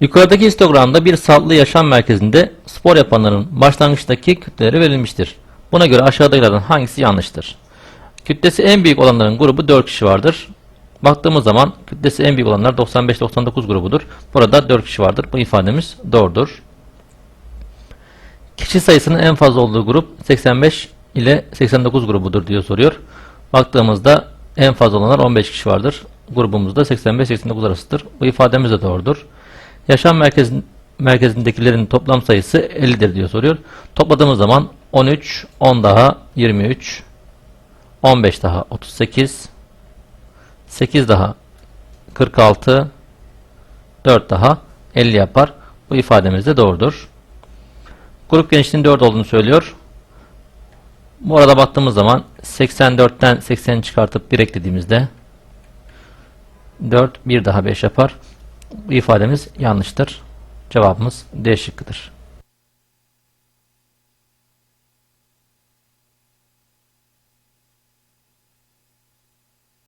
Yukarıdaki histogramda bir sağlıklı yaşam merkezinde spor yapanların başlangıçtaki kütleleri verilmiştir. Buna göre aşağıdakilerden hangisi yanlıştır? Kütlesi en büyük olanların grubu 4 kişi vardır. Baktığımız zaman kütlesi en büyük olanlar 95-99 grubudur. Burada 4 kişi vardır. Bu ifademiz doğrudur. Kişi sayısının en fazla olduğu grup 85 ile 89 grubudur diye soruyor. Baktığımızda en fazla olanlar 15 kişi vardır. Grubumuzda 85-89 arasıdır. Bu ifademiz de doğrudur. Yaşam merkezin, merkezindekilerin toplam sayısı 50'dir diye soruyor. Topladığımız zaman 13, 10 daha 23, 15 daha 38, 8 daha 46, 4 daha 50 yapar. Bu ifademiz de doğrudur. Grup genişliğinin 4 olduğunu söylüyor. Bu arada baktığımız zaman 84'ten 80'i çıkartıp 1 eklediğimizde 4 bir daha 5 yapar. İfademiz yanlıştır. Cevabımız D şıkkıdır.